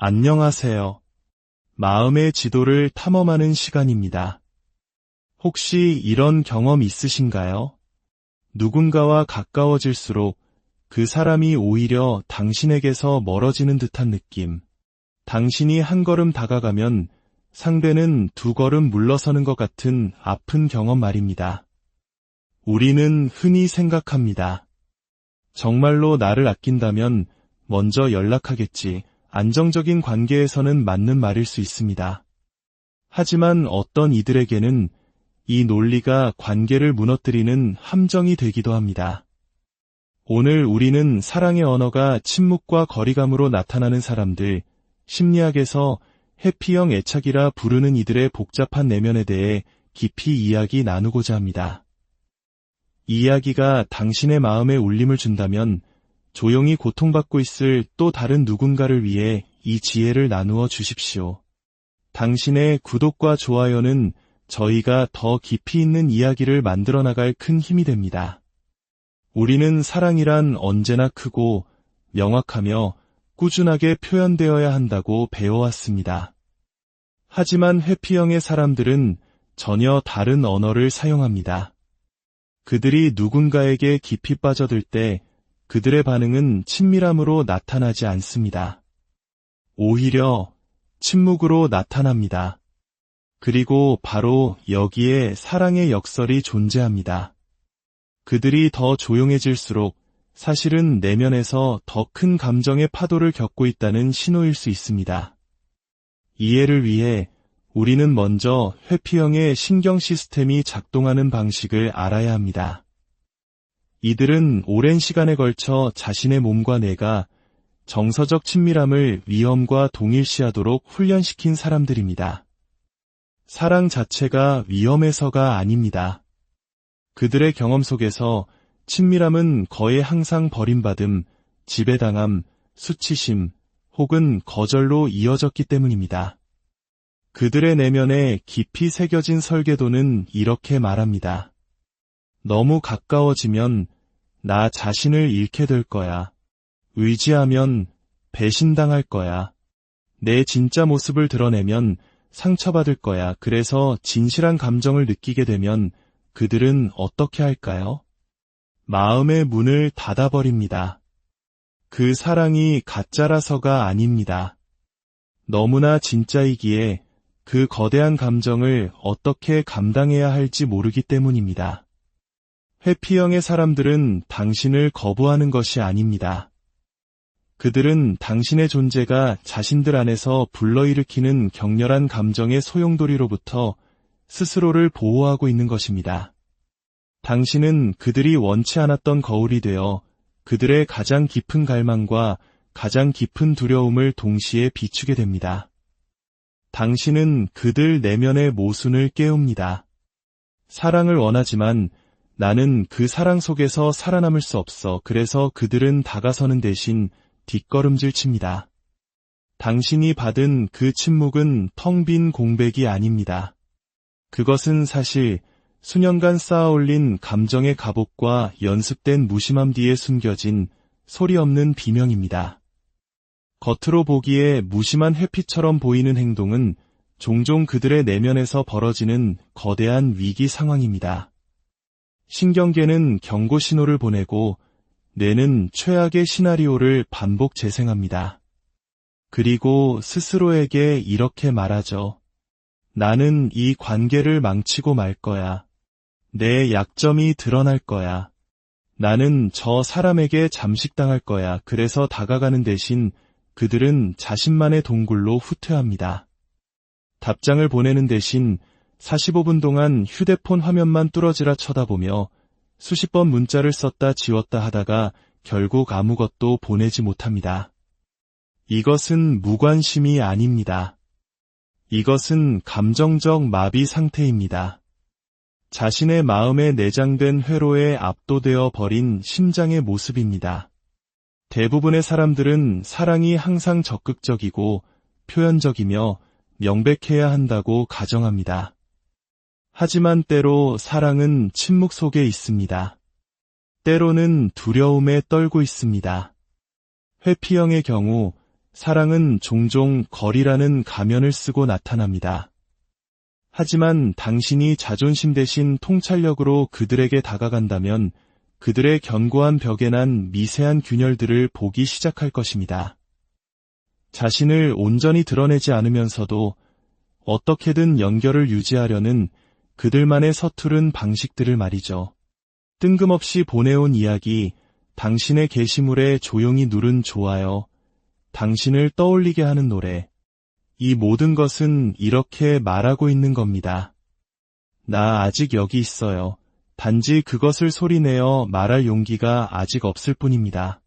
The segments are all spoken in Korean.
안녕하세요. 마음의 지도를 탐험하는 시간입니다. 혹시 이런 경험 있으신가요? 누군가와 가까워질수록 그 사람이 오히려 당신에게서 멀어지는 듯한 느낌. 당신이 한 걸음 다가가면 상대는 두 걸음 물러서는 것 같은 아픈 경험 말입니다. 우리는 흔히 생각합니다. 정말로 나를 아낀다면 먼저 연락하겠지. 안정적인 관계에서는 맞는 말일 수 있습니다. 하지만 어떤 이들에게는 이 논리가 관계를 무너뜨리는 함정이 되기도 합니다. 오늘 우리는 사랑의 언어가 침묵과 거리감으로 나타나는 사람들, 심리학에서 해피형 애착이라 부르는 이들의 복잡한 내면에 대해 깊이 이야기 나누고자 합니다. 이 이야기가 당신의 마음에 울림을 준다면 조용히 고통받고 있을 또 다른 누군가를 위해 이 지혜를 나누어 주십시오. 당신의 구독과 좋아요는 저희가 더 깊이 있는 이야기를 만들어 나갈 큰 힘이 됩니다. 우리는 사랑이란 언제나 크고 명확하며 꾸준하게 표현되어야 한다고 배워왔습니다. 하지만 회피형의 사람들은 전혀 다른 언어를 사용합니다. 그들이 누군가에게 깊이 빠져들 때 그들의 반응은 친밀함으로 나타나지 않습니다. 오히려 침묵으로 나타납니다. 그리고 바로 여기에 사랑의 역설이 존재합니다. 그들이 더 조용해질수록 사실은 내면에서 더 큰 감정의 파도를 겪고 있다는 신호일 수 있습니다. 이해를 위해 우리는 먼저 회피형의 신경 시스템이 작동하는 방식을 알아야 합니다. 이들은 오랜 시간에 걸쳐 자신의 몸과 뇌가 정서적 친밀함을 위험과 동일시하도록 훈련시킨 사람들입니다. 사랑 자체가 위험해서가 아닙니다. 그들의 경험 속에서 친밀함은 거의 항상 버림받음, 지배당함, 수치심, 혹은 거절로 이어졌기 때문입니다. 그들의 내면에 깊이 새겨진 설계도는 이렇게 말합니다. 너무 가까워지면 나 자신을 잃게 될 거야. 의지하면 배신당할 거야. 내 진짜 모습을 드러내면 상처받을 거야. 그래서 진실한 감정을 느끼게 되면 그들은 어떻게 할까요? 마음의 문을 닫아버립니다. 그 사랑이 가짜라서가 아닙니다. 너무나 진짜이기에 그 거대한 감정을 어떻게 감당해야 할지 모르기 때문입니다. 회피형의 사람들은 당신을 거부하는 것이 아닙니다. 그들은 당신의 존재가 자신들 안에서 불러일으키는 격렬한 감정의 소용돌이로부터 스스로를 보호하고 있는 것입니다. 당신은 그들이 원치 않았던 거울이 되어 그들의 가장 깊은 갈망과 가장 깊은 두려움을 동시에 비추게 됩니다. 당신은 그들 내면의 모순을 깨웁니다. 사랑을 원하지만 나는 그 사랑 속에서 살아남을 수 없어. 그래서 그들은 다가서는 대신 뒷걸음질 칩니다. 당신이 받은 그 침묵은 텅 빈 공백이 아닙니다. 그것은 사실 수년간 쌓아올린 감정의 갑옷과 연습된 무심함 뒤에 숨겨진 소리 없는 비명입니다. 겉으로 보기에 무심한 회피처럼 보이는 행동은 종종 그들의 내면에서 벌어지는 거대한 위기 상황입니다. 신경계는 경고 신호를 보내고 뇌는 최악의 시나리오를 반복 재생합니다. 그리고 스스로에게 이렇게 말하죠. 나는 이 관계를 망치고 말 거야. 내 약점이 드러날 거야. 나는 저 사람에게 잠식당할 거야. 그래서 다가가는 대신 그들은 자신만의 동굴로 후퇴합니다. 답장을 보내는 대신 45분 동안 휴대폰 화면만 뚫어지라 쳐다보며 수십 번 문자를 썼다 지웠다 하다가 결국 아무것도 보내지 못합니다. 이것은 무관심이 아닙니다. 이것은 감정적 마비 상태입니다. 자신의 마음에 내장된 회로에 압도되어 버린 심장의 모습입니다. 대부분의 사람들은 사랑이 항상 적극적이고 표현적이며 명백해야 한다고 가정합니다. 하지만 때로 사랑은 침묵 속에 있습니다. 때로는 두려움에 떨고 있습니다. 회피형의 경우 사랑은 종종 거리라는 가면을 쓰고 나타납니다. 하지만 당신이 자존심 대신 통찰력으로 그들에게 다가간다면 그들의 견고한 벽에 난 미세한 균열들을 보기 시작할 것입니다. 자신을 온전히 드러내지 않으면서도 어떻게든 연결을 유지하려는 그들만의 서투른 방식들을 말이죠. 뜬금없이 보내온 이야기, 당신의 게시물에 조용히 누른 좋아요, 당신을 떠올리게 하는 노래. 이 모든 것은 이렇게 말하고 있는 겁니다. 나 아직 여기 있어요. 단지 그것을 소리내어 말할 용기가 아직 없을 뿐입니다.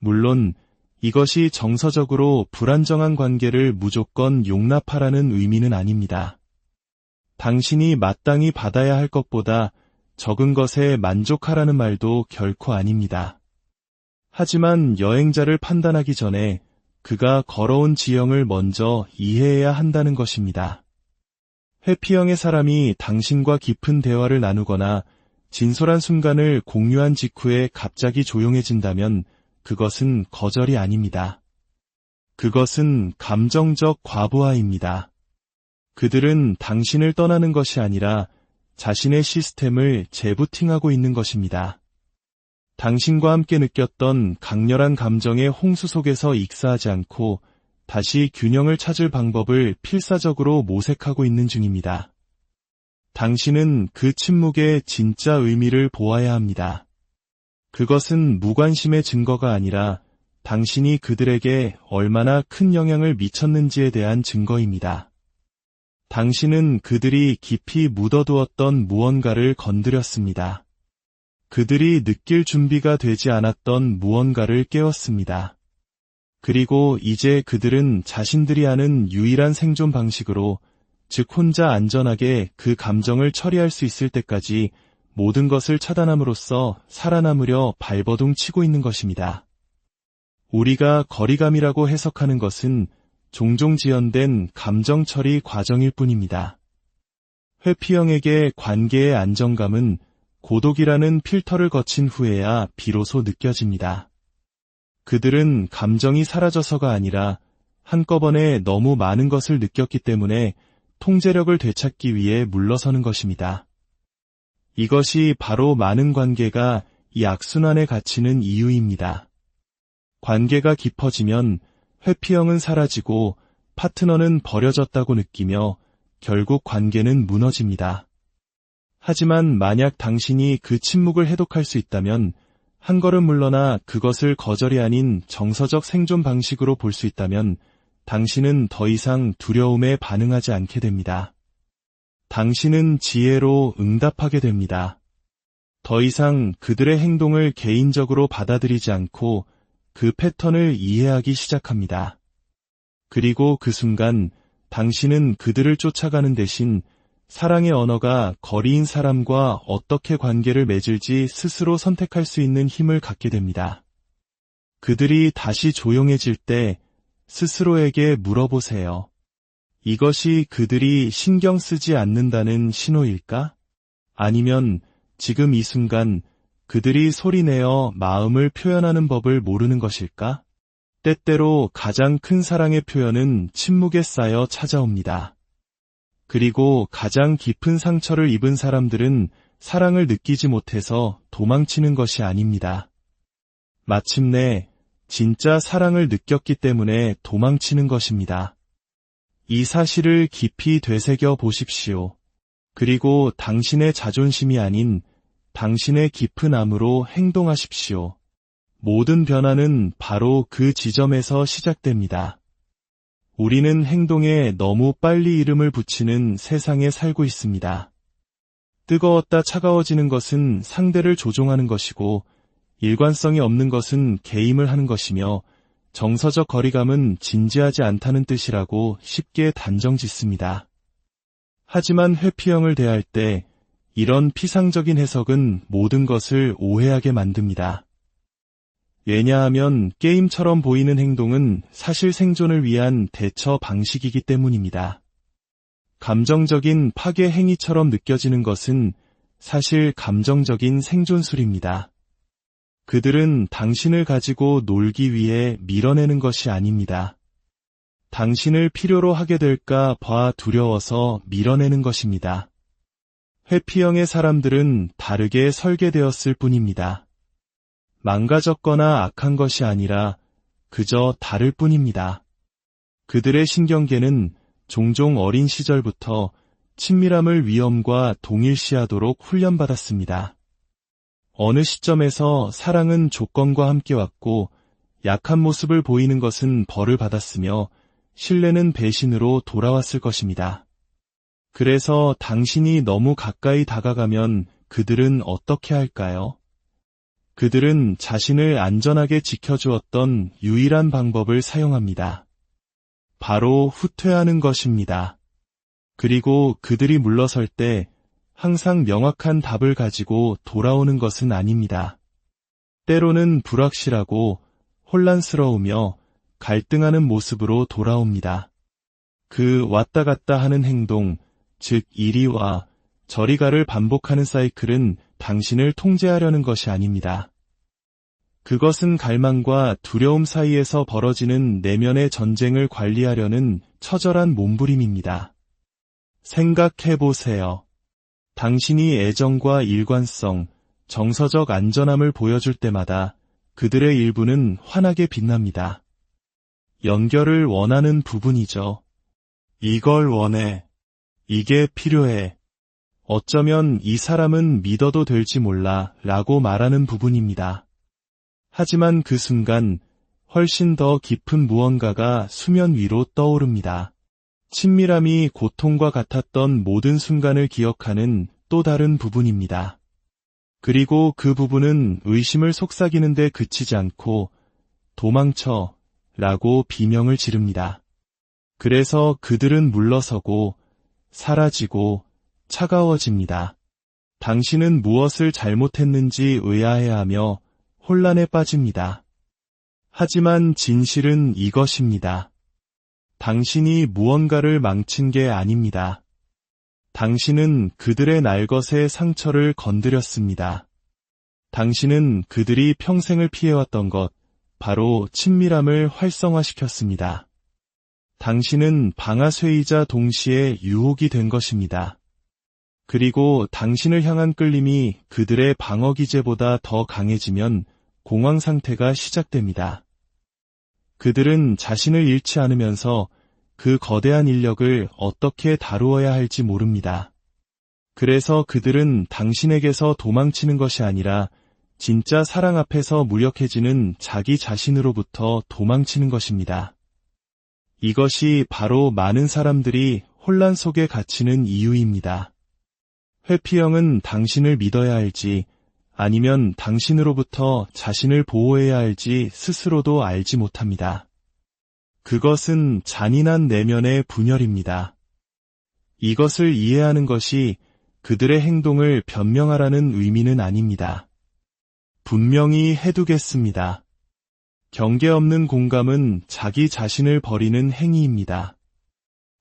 물론 이것이 정서적으로 불안정한 관계를 무조건 용납하라는 의미는 아닙니다. 당신이 마땅히 받아야 할 것보다 적은 것에 만족하라는 말도 결코 아닙니다. 하지만 여행자를 판단하기 전에 그가 걸어온 지형을 먼저 이해해야 한다는 것입니다. 회피형의 사람이 당신과 깊은 대화를 나누거나 진솔한 순간을 공유한 직후에 갑자기 조용해진다면 그것은 거절이 아닙니다. 그것은 감정적 과부하입니다. 그들은 당신을 떠나는 것이 아니라 자신의 시스템을 재부팅하고 있는 것입니다. 당신과 함께 느꼈던 강렬한 감정의 홍수 속에서 익사하지 않고 다시 균형을 찾을 방법을 필사적으로 모색하고 있는 중입니다. 당신은 그 침묵의 진짜 의미를 보아야 합니다. 그것은 무관심의 증거가 아니라 당신이 그들에게 얼마나 큰 영향을 미쳤는지에 대한 증거입니다. 당신은 그들이 깊이 묻어두었던 무언가를 건드렸습니다. 그들이 느낄 준비가 되지 않았던 무언가를 깨웠습니다. 그리고 이제 그들은 자신들이 아는 유일한 생존 방식으로 즉 혼자 안전하게 그 감정을 처리할 수 있을 때까지 모든 것을 차단함으로써 살아남으려 발버둥 치고 있는 것입니다. 우리가 거리감이라고 해석하는 것은 종종 지연된 감정 처리 과정일 뿐입니다. 회피형에게 관계의 안정감은 고독이라는 필터를 거친 후에야 비로소 느껴집니다. 그들은 감정이 사라져서가 아니라 한꺼번에 너무 많은 것을 느꼈기 때문에 통제력을 되찾기 위해 물러서는 것입니다. 이것이 바로 많은 관계가 이 악순환에 갇히는 이유입니다. 관계가 깊어지면 회피형은 사라지고 파트너는 버려졌다고 느끼며 결국 관계는 무너집니다. 하지만 만약 당신이 그 침묵을 해독할 수 있다면 한 걸음 물러나 그것을 거절이 아닌 정서적 생존 방식으로 볼 수 있다면 당신은 더 이상 두려움에 반응하지 않게 됩니다. 당신은 지혜로 응답하게 됩니다. 더 이상 그들의 행동을 개인적으로 받아들이지 않고 그 패턴을 이해하기 시작합니다. 그리고 그 순간 당신은 그들을 쫓아가는 대신 사랑의 언어가 거리인 사람과 어떻게 관계를 맺을지 스스로 선택할 수 있는 힘을 갖게 됩니다. 그들이 다시 조용해질 때 스스로에게 물어보세요. 이것이 그들이 신경 쓰지 않는다는 신호일까? 아니면 지금 이 순간 그들이 소리내어 마음을 표현하는 법을 모르는 것일까? 때때로 가장 큰 사랑의 표현은 침묵에 쌓여 찾아옵니다. 그리고 가장 깊은 상처를 입은 사람들은 사랑을 느끼지 못해서 도망치는 것이 아닙니다. 마침내 진짜 사랑을 느꼈기 때문에 도망치는 것입니다. 이 사실을 깊이 되새겨 보십시오. 그리고 당신의 자존심이 아닌 당신의 깊은 암으로 행동하십시오. 모든 변화는 바로 그 지점에서 시작됩니다. 우리는 행동에 너무 빨리 이름을 붙이는 세상에 살고 있습니다. 뜨거웠다 차가워지는 것은 상대를 조종하는 것이고 일관성이 없는 것은 개임을 하는 것이며 정서적 거리감은 진지하지 않다는 뜻이라고 쉽게 단정 짓습니다. 하지만 회피형을 대할 때 이런 피상적인 해석은 모든 것을 오해하게 만듭니다. 왜냐하면 게임처럼 보이는 행동은 사실 생존을 위한 대처 방식이기 때문입니다. 감정적인 파괴 행위처럼 느껴지는 것은 사실 감정적인 생존술입니다. 그들은 당신을 가지고 놀기 위해 밀어내는 것이 아닙니다. 당신을 필요로 하게 될까 봐 두려워서 밀어내는 것입니다. 회피형의 사람들은 다르게 설계되었을 뿐입니다. 망가졌거나 악한 것이 아니라 그저 다를 뿐입니다. 그들의 신경계는 종종 어린 시절부터 친밀함을 위험과 동일시하도록 훈련받았습니다. 어느 시점에서 사랑은 조건과 함께 왔고 약한 모습을 보이는 것은 벌을 받았으며 신뢰는 배신으로 돌아왔을 것입니다. 그래서 당신이 너무 가까이 다가가면 그들은 어떻게 할까요? 그들은 자신을 안전하게 지켜주었던 유일한 방법을 사용합니다. 바로 후퇴하는 것입니다. 그리고 그들이 물러설 때 항상 명확한 답을 가지고 돌아오는 것은 아닙니다. 때로는 불확실하고 혼란스러우며 갈등하는 모습으로 돌아옵니다. 그 왔다 갔다 하는 행동, 즉 이리와 저리가를 반복하는 사이클은 당신을 통제하려는 것이 아닙니다. 그것은 갈망과 두려움 사이에서 벌어지는 내면의 전쟁을 관리하려는 처절한 몸부림입니다. 생각해 보세요. 당신이 애정과 일관성, 정서적 안전함을 보여줄 때마다 그들의 일부는 환하게 빛납니다. 연결을 원하는 부분이죠. 이걸 원해. 이게 필요해. 어쩌면 이 사람은 믿어도 될지 몰라 라고 말하는 부분입니다. 하지만 그 순간 훨씬 더 깊은 무언가가 수면 위로 떠오릅니다. 친밀함이 고통과 같았던 모든 순간을 기억하는 또 다른 부분입니다. 그리고 그 부분은 의심을 속삭이는데 그치지 않고 도망쳐 라고 비명을 지릅니다. 그래서 그들은 물러서고 사라지고 차가워집니다. 당신은 무엇을 잘못했는지 의아해하며 혼란에 빠집니다. 하지만 진실은 이것입니다. 당신이 무언가를 망친 게 아닙니다. 당신은 그들의 날것의 상처를 건드렸습니다. 당신은 그들이 평생을 피해왔던 것, 바로 친밀함을 활성화시켰습니다. 당신은 방아쇠이자 동시에 유혹이 된 것입니다. 그리고 당신을 향한 끌림이 그들의 방어 기제보다 더 강해지면 공황 상태가 시작됩니다. 그들은 자신을 잃지 않으면서 그 거대한 인력을 어떻게 다루어야 할지 모릅니다. 그래서 그들은 당신에게서 도망치는 것이 아니라 진짜 사랑 앞에서 무력해지는 자기 자신으로부터 도망치는 것입니다. 이것이 바로 많은 사람들이 혼란 속에 갇히는 이유입니다. 회피형은 당신을 믿어야 할지 아니면 당신으로부터 자신을 보호해야 할지 스스로도 알지 못합니다. 그것은 잔인한 내면의 분열입니다. 이것을 이해하는 것이 그들의 행동을 변명하라는 의미는 아닙니다. 분명히 해두겠습니다. 경계 없는 공감은 자기 자신을 버리는 행위입니다.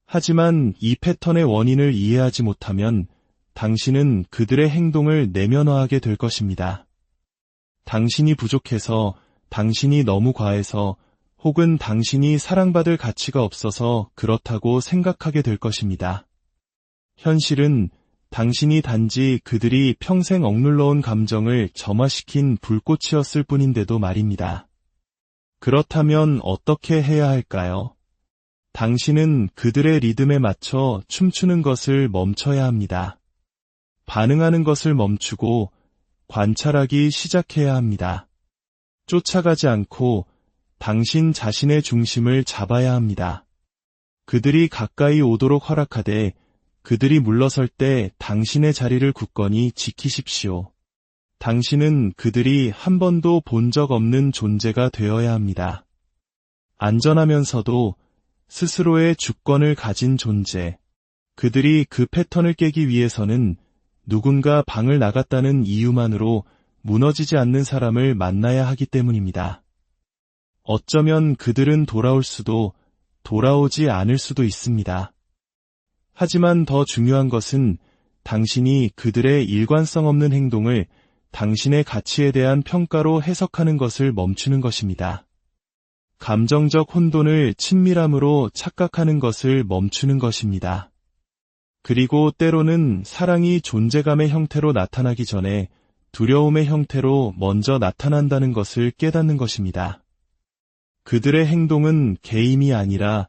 하지만 이 패턴의 원인을 이해하지 못하면 당신은 그들의 행동을 내면화하게 될 것입니다. 당신이 부족해서, 당신이 너무 과해서, 혹은 당신이 사랑받을 가치가 없어서 그렇다고 생각하게 될 것입니다. 현실은 당신이 단지 그들이 평생 억눌러온 감정을 점화시킨 불꽃이었을 뿐인데도 말입니다. 그렇다면 어떻게 해야 할까요? 당신은 그들의 리듬에 맞춰 춤추는 것을 멈춰야 합니다. 반응하는 것을 멈추고 관찰하기 시작해야 합니다. 쫓아가지 않고 당신 자신의 중심을 잡아야 합니다. 그들이 가까이 오도록 허락하되 그들이 물러설 때 당신의 자리를 굳건히 지키십시오. 당신은 그들이 한 번도 본 적 없는 존재가 되어야 합니다. 안전하면서도 스스로의 주권을 가진 존재. 그들이 그 패턴을 깨기 위해서는 누군가 방을 나갔다는 이유만으로 무너지지 않는 사람을 만나야 하기 때문입니다. 어쩌면 그들은 돌아올 수도 돌아오지 않을 수도 있습니다. 하지만 더 중요한 것은 당신이 그들의 일관성 없는 행동을 당신의 가치에 대한 평가로 해석하는 것을 멈추는 것입니다. 감정적 혼돈을 친밀함으로 착각하는 것을 멈추는 것입니다. 그리고 때로는 사랑이 존재감의 형태로 나타나기 전에 두려움의 형태로 먼저 나타난다는 것을 깨닫는 것입니다. 그들의 행동은 게임이 아니라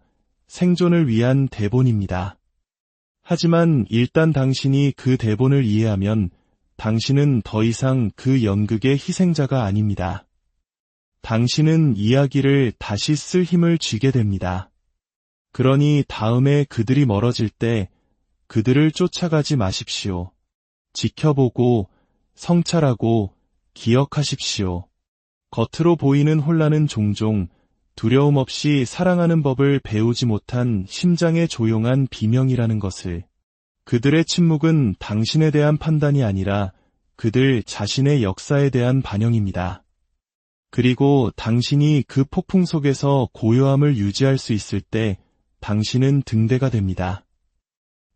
생존을 위한 대본입니다. 하지만 일단 당신이 그 대본을 이해하면 당신은 더 이상 그 연극의 희생자가 아닙니다. 당신은 이야기를 다시 쓸 힘을 쥐게 됩니다. 그러니 다음에 그들이 멀어질 때 그들을 쫓아가지 마십시오. 지켜보고 성찰하고 기억하십시오. 겉으로 보이는 혼란은 종종 두려움 없이 사랑하는 법을 배우지 못한 심장의 조용한 비명이라는 것을 그들의 침묵은 당신에 대한 판단이 아니라 그들 자신의 역사에 대한 반영입니다. 그리고 당신이 그 폭풍 속에서 고요함을 유지할 수 있을 때 당신은 등대가 됩니다.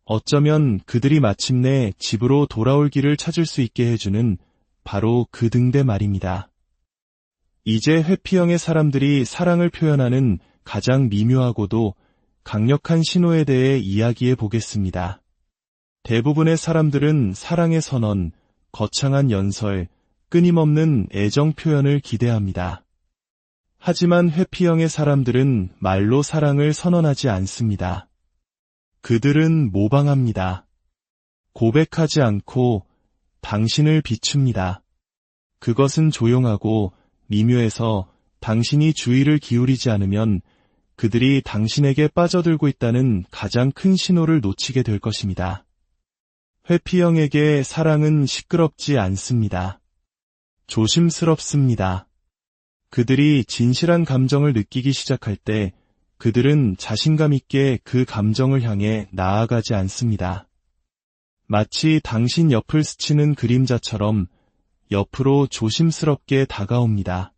어쩌면 그들이 마침내 집으로 돌아올 길을 찾을 수 있게 해주는 바로 그 등대 말입니다. 이제 회피형의 사람들이 사랑을 표현하는 가장 미묘하고도 강력한 신호에 대해 이야기해 보겠습니다. 대부분의 사람들은 사랑의 선언, 거창한 연설, 끊임없는 애정 표현을 기대합니다. 하지만 회피형의 사람들은 말로 사랑을 선언하지 않습니다. 그들은 모방합니다. 고백하지 않고 당신을 비춥니다. 그것은 조용하고 미묘해서 당신이 주의를 기울이지 않으면 그들이 당신에게 빠져들고 있다는 가장 큰 신호를 놓치게 될 것입니다. 회피형에게 사랑은 시끄럽지 않습니다. 조심스럽습니다. 그들이 진실한 감정을 느끼기 시작할 때 그들은 자신감 있게 그 감정을 향해 나아가지 않습니다. 마치 당신 옆을 스치는 그림자처럼 옆으로 조심스럽게 다가옵니다.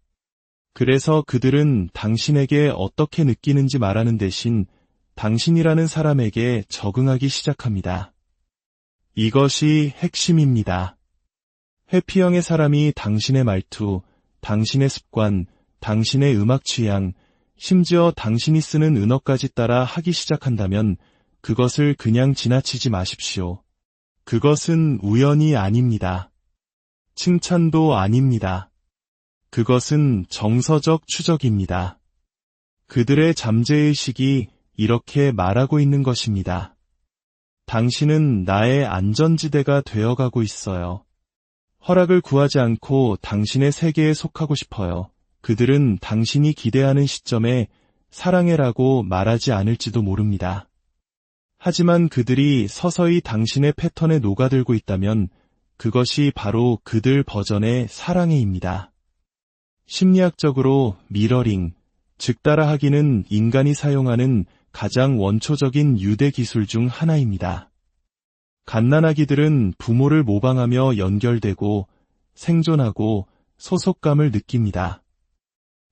그래서 그들은 당신에게 어떻게 느끼는지 말하는 대신 당신이라는 사람에게 적응하기 시작합니다. 이것이 핵심입니다. 회피형의 사람이 당신의 말투, 당신의 습관, 당신의 음악 취향, 심지어 당신이 쓰는 은어까지 따라 하기 시작한다면 그것을 그냥 지나치지 마십시오. 그것은 우연이 아닙니다. 칭찬도 아닙니다. 그것은 정서적 추적입니다. 그들의 잠재의식이 이렇게 말하고 있는 것입니다. 당신은 나의 안전지대가 되어가고 있어요. 허락을 구하지 않고 당신의 세계에 속하고 싶어요. 그들은 당신이 기대하는 시점에 사랑해라고 말하지 않을지도 모릅니다. 하지만 그들이 서서히 당신의 패턴에 녹아들고 있다면 그것이 바로 그들 버전의 사랑해입니다. 심리학적으로 미러링, 즉 따라하기는 인간이 사용하는 가장 원초적인 유대 기술 중 하나입니다. 갓난아기들은 부모를 모방하며 연결되고 생존하고 소속감을 느낍니다.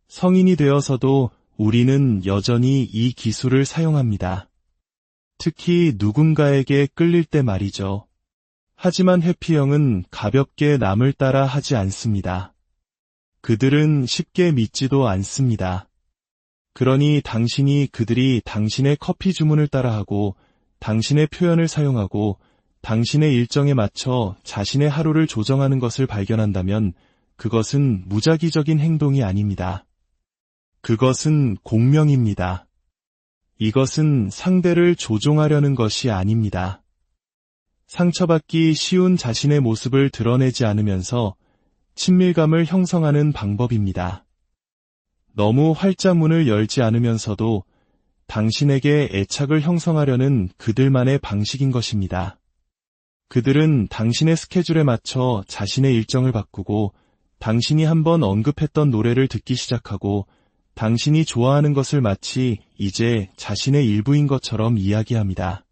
성인이 되어서도 우리는 여전히 이 기술을 사용합니다. 특히 누군가에게 끌릴 때 말이죠. 하지만 해피형은 가볍게 남을 따라 하지 않습니다. 그들은 쉽게 믿지도 않습니다. 그러니 당신이 그들이 당신의 커피 주문을 따라하고 당신의 표현을 사용하고 당신의 일정에 맞춰 자신의 하루를 조정하는 것을 발견한다면 그것은 무작위적인 행동이 아닙니다. 그것은 공명입니다. 이것은 상대를 조종하려는 것이 아닙니다. 상처받기 쉬운 자신의 모습을 드러내지 않으면서 친밀감을 형성하는 방법입니다. 너무 활짝 문을 열지 않으면서도 당신에게 애착을 형성하려는 그들만의 방식인 것입니다. 그들은 당신의 스케줄에 맞춰 자신의 일정을 바꾸고 당신이 한번 언급했던 노래를 듣기 시작하고 당신이 좋아하는 것을 마치 이제 자신의 일부인 것처럼 이야기합니다.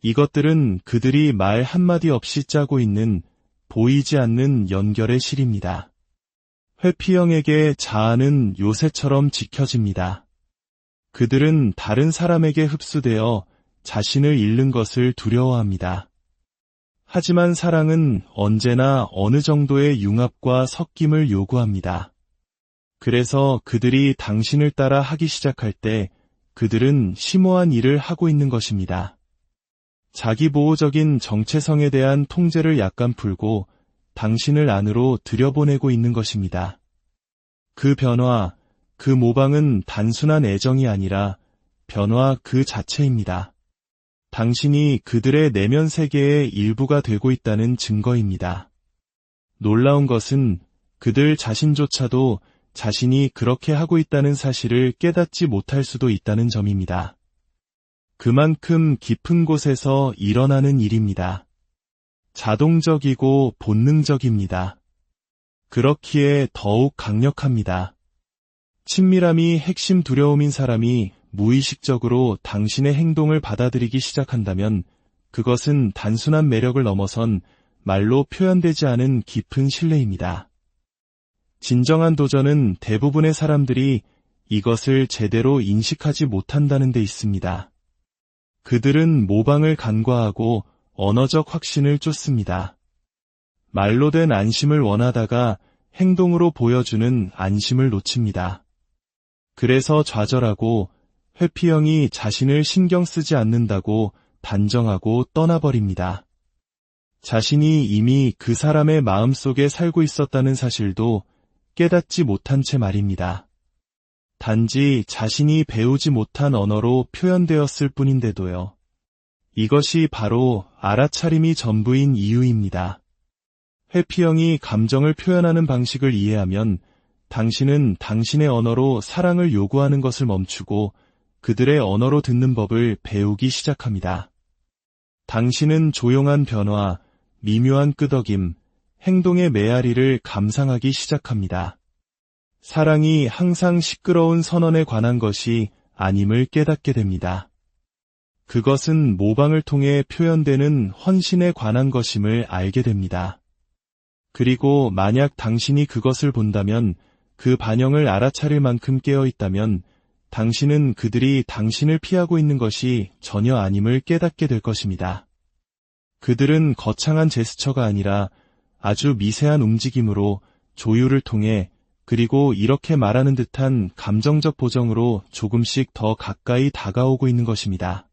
이것들은 그들이 말 한마디 없이 짜고 있는 보이지 않는 연결의 실입니다. 회피형에게 자아는 요새처럼 지켜집니다. 그들은 다른 사람에게 흡수되어 자신을 잃는 것을 두려워합니다. 하지만 사랑은 언제나 어느 정도의 융합과 섞임을 요구합니다. 그래서 그들이 당신을 따라 하기 시작할 때 그들은 심오한 일을 하고 있는 것입니다. 자기 보호적인 정체성에 대한 통제를 약간 풀고 당신을 안으로 들여보내고 있는 것입니다. 그 변화, 그 모방은 단순한 애정이 아니라 변화 그 자체입니다. 당신이 그들의 내면 세계의 일부가 되고 있다는 증거입니다. 놀라운 것은 그들 자신조차도 자신이 그렇게 하고 있다는 사실을 깨닫지 못할 수도 있다는 점입니다. 그만큼 깊은 곳에서 일어나는 일입니다. 자동적이고 본능적입니다. 그렇기에 더욱 강력합니다. 친밀함이 핵심 두려움인 사람이 무의식적으로 당신의 행동을 받아들이기 시작한다면 그것은 단순한 매력을 넘어선 말로 표현되지 않은 깊은 신뢰입니다. 진정한 도전은 대부분의 사람들이 이것을 제대로 인식하지 못한다는 데 있습니다. 그들은 모방을 간과하고 언어적 확신을 쫓습니다. 말로 된 안심을 원하다가 행동으로 보여주는 안심을 놓칩니다. 그래서 좌절하고 회피형이 자신을 신경 쓰지 않는다고 단정하고 떠나버립니다. 자신이 이미 그 사람의 마음속에 살고 있었다는 사실도 깨닫지 못한 채 말입니다. 단지 자신이 배우지 못한 언어로 표현되었을 뿐인데도요. 이것이 바로 알아차림이 전부인 이유입니다. 회피형이 감정을 표현하는 방식을 이해하면 당신은 당신의 언어로 사랑을 요구하는 것을 멈추고 그들의 언어로 듣는 법을 배우기 시작합니다. 당신은 조용한 변화, 미묘한 끄덕임, 행동의 메아리를 감상하기 시작합니다. 사랑이 항상 시끄러운 선언에 관한 것이 아님을 깨닫게 됩니다. 그것은 모방을 통해 표현되는 헌신에 관한 것임을 알게 됩니다. 그리고 만약 당신이 그것을 본다면 그 반영을 알아차릴 만큼 깨어 있다면 당신은 그들이 당신을 피하고 있는 것이 전혀 아님을 깨닫게 될 것입니다. 그들은 거창한 제스처가 아니라 아주 미세한 움직임으로 조율을 통해 그리고 이렇게 말하는 듯한 감정적 보정으로 조금씩 더 가까이 다가오고 있는 것입니다.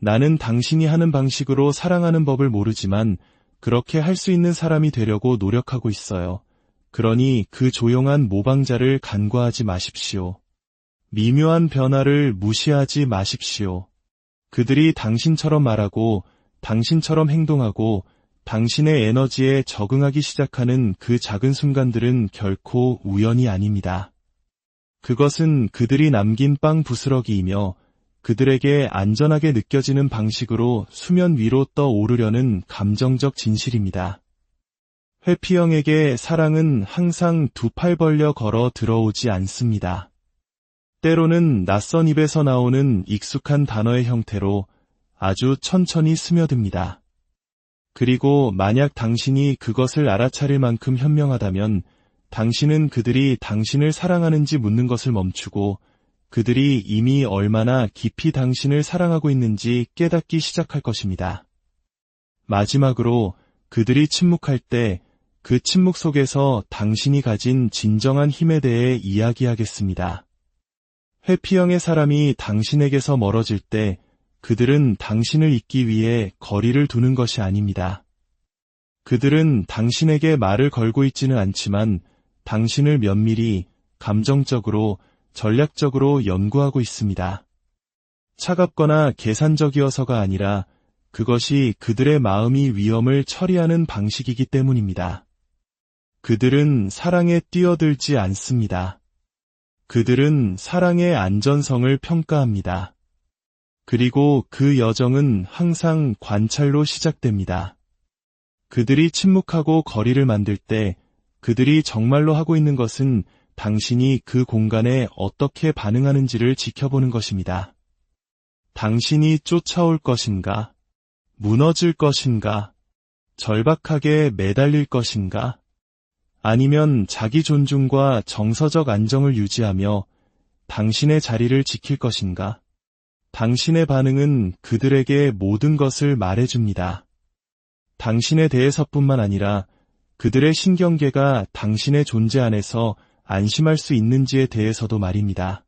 나는 당신이 하는 방식으로 사랑하는 법을 모르지만 그렇게 할 수 있는 사람이 되려고 노력하고 있어요. 그러니 그 조용한 모방자를 간과하지 마십시오. 미묘한 변화를 무시하지 마십시오. 그들이 당신처럼 말하고 당신처럼 행동하고 당신의 에너지에 적응하기 시작하는 그 작은 순간들은 결코 우연이 아닙니다. 그것은 그들이 남긴 빵 부스러기이며 그들에게 안전하게 느껴지는 방식으로 수면 위로 떠오르려는 감정적 진실입니다. 회피형에게 사랑은 항상 두 팔 벌려 걸어 들어오지 않습니다. 때로는 낯선 입에서 나오는 익숙한 단어의 형태로 아주 천천히 스며듭니다. 그리고 만약 당신이 그것을 알아차릴 만큼 현명하다면 당신은 그들이 당신을 사랑하는지 묻는 것을 멈추고 그들이 이미 얼마나 깊이 당신을 사랑하고 있는지 깨닫기 시작할 것입니다. 마지막으로 그들이 침묵할 때 그 침묵 속에서 당신이 가진 진정한 힘에 대해 이야기하겠습니다. 회피형의 사람이 당신에게서 멀어질 때 그들은 당신을 잊기 위해 거리를 두는 것이 아닙니다. 그들은 당신에게 말을 걸고 있지는 않지만 당신을 면밀히 감정적으로 전략적으로 연구하고 있습니다. 차갑거나 계산적이어서가 아니라 그것이 그들의 마음이 위험을 처리하는 방식이기 때문입니다. 그들은 사랑에 뛰어들지 않습니다. 그들은 사랑의 안전성을 평가합니다. 그리고 그 여정은 항상 관찰로 시작됩니다. 그들이 침묵하고 거리를 만들 때 그들이 정말로 하고 있는 것은 당신이 그 공간에 어떻게 반응하는지를 지켜보는 것입니다. 당신이 쫓아올 것인가? 무너질 것인가? 절박하게 매달릴 것인가? 아니면 자기 존중과 정서적 안정을 유지하며 당신의 자리를 지킬 것인가? 당신의 반응은 그들에게 모든 것을 말해줍니다. 당신에 대해서뿐만 아니라 그들의 신경계가 당신의 존재 안에서 안심할 수 있는지에 대해서도 말입니다.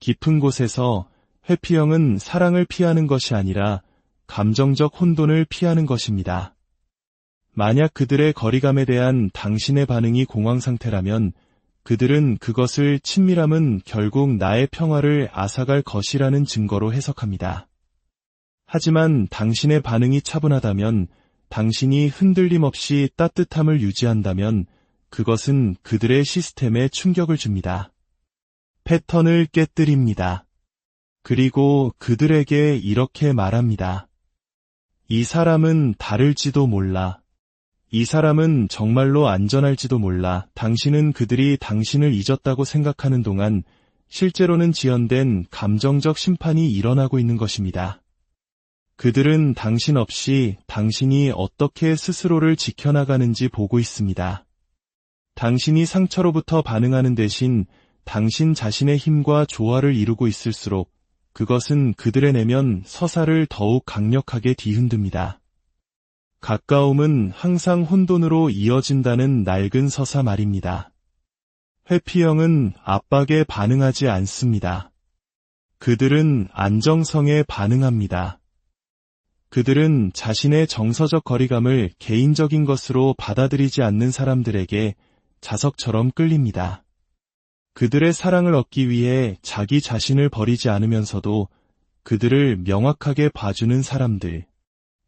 깊은 곳에서 회피형은 사랑을 피하는 것이 아니라 감정적 혼돈을 피하는 것입니다. 만약 그들의 거리감에 대한 당신의 반응이 공황 상태라면 그들은 그것을 친밀함은 결국 나의 평화를 앗아갈 것이라는 증거로 해석합니다. 하지만 당신의 반응이 차분하다면 당신이 흔들림 없이 따뜻함을 유지한다면 그것은 그들의 시스템에 충격을 줍니다. 패턴을 깨뜨립니다. 그리고 그들에게 이렇게 말합니다. 이 사람은 다를지도 몰라. 이 사람은 정말로 안전할지도 몰라. 당신은 그들이 당신을 잊었다고 생각하는 동안 실제로는 지연된 감정적 심판이 일어나고 있는 것입니다. 그들은 당신 없이 당신이 어떻게 스스로를 지켜나가는지 보고 있습니다. 당신이 상처로부터 반응하는 대신 당신 자신의 힘과 조화를 이루고 있을수록 그것은 그들의 내면 서사를 더욱 강력하게 뒤흔듭니다. 가까움은 항상 혼돈으로 이어진다는 낡은 서사 말입니다. 회피형은 압박에 반응하지 않습니다. 그들은 안정성에 반응합니다. 그들은 자신의 정서적 거리감을 개인적인 것으로 받아들이지 않는 사람들에게 자석처럼 끌립니다. 그들의 사랑을 얻기 위해 자기 자신을 버리지 않으면서도 그들을 명확하게 봐주는 사람들.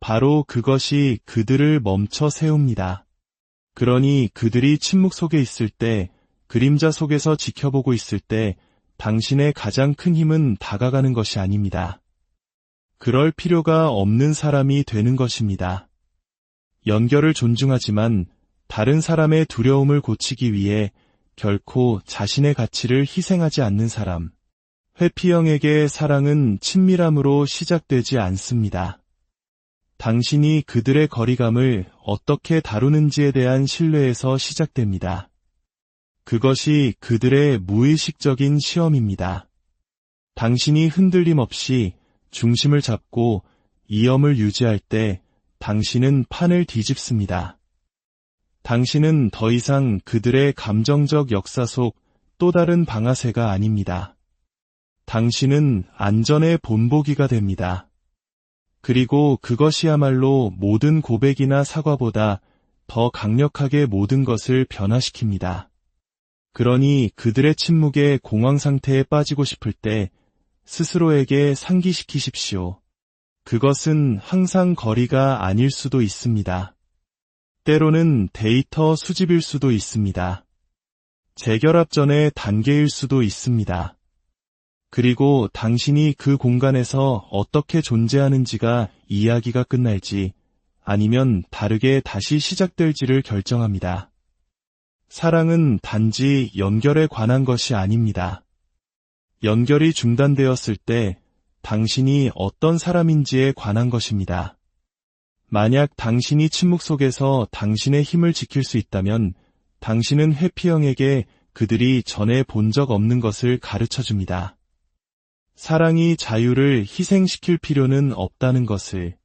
바로 그것이 그들을 멈춰 세웁니다. 그러니 그들이 침묵 속에 있을 때, 그림자 속에서 지켜보고 있을 때, 당신의 가장 큰 힘은 다가가는 것이 아닙니다. 그럴 필요가 없는 사람이 되는 것입니다. 연결을 존중하지만 다른 사람의 두려움을 고치기 위해 결코 자신의 가치를 희생하지 않는 사람. 회피형에게 사랑은 친밀함으로 시작되지 않습니다. 당신이 그들의 거리감을 어떻게 다루는지에 대한 신뢰에서 시작됩니다. 그것이 그들의 무의식적인 시험입니다. 당신이 흔들림 없이 중심을 잡고 이염을 유지할 때 당신은 판을 뒤집습니다. 당신은 더 이상 그들의 감정적 역사 속 또 다른 방아쇠가 아닙니다. 당신은 안전의 본보기가 됩니다. 그리고 그것이야말로 모든 고백이나 사과보다 더 강력하게 모든 것을 변화시킵니다. 그러니 그들의 침묵의 공황 상태에 빠지고 싶을 때 스스로에게 상기시키십시오. 그것은 항상 거리가 아닐 수도 있습니다. 때로는 데이터 수집일 수도 있습니다. 재결합 전의 단계일 수도 있습니다. 그리고 당신이 그 공간에서 어떻게 존재하는지가 이야기가 끝날지 아니면 다르게 다시 시작될지를 결정합니다. 사랑은 단지 연결에 관한 것이 아닙니다. 연결이 중단되었을 때 당신이 어떤 사람인지에 관한 것입니다. 만약 당신이 침묵 속에서 당신의 힘을 지킬 수 있다면 당신은 회피형에게 그들이 전에 본 적 없는 것을 가르쳐 줍니다. 사랑이 자유를 희생시킬 필요는 없다는 것을